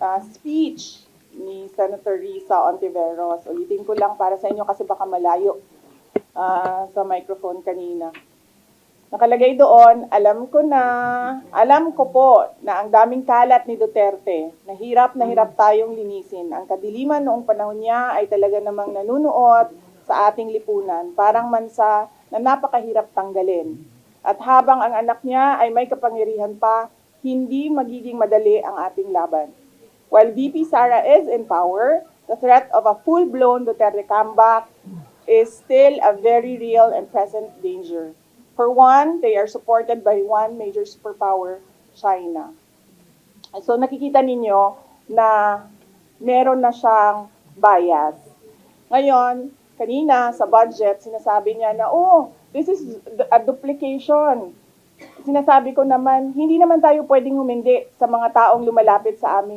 ah, speech ni Senator Risa Ontiveros. Ulitin ko lang para sa inyo kasi baka malayo ah, sa microphone kanina. Nakalagay doon, alam ko na, alam ko po na ang daming kalat ni Duterte, nahirap na hirap tayong linisin. Ang kadiliman noong panahon niya ay talaga namang nanunuot sa ating lipunan, parang mansa na napakahirap tanggalin. At habang ang anak niya ay may kapangyarihan pa, hindi magiging madali ang ating laban. While VP Sara is in power, the threat of a full-blown Duterte comeback is still a very real and present danger. For one, they are supported by one major superpower, China. So nakikita ninyo na meron na siyang bias. Ngayon, kanina sa budget, sinasabi niya na, oh, this is a duplication. Sinasabi ko naman, hindi naman tayo pwedeng humindi sa mga taong lumalapit sa aming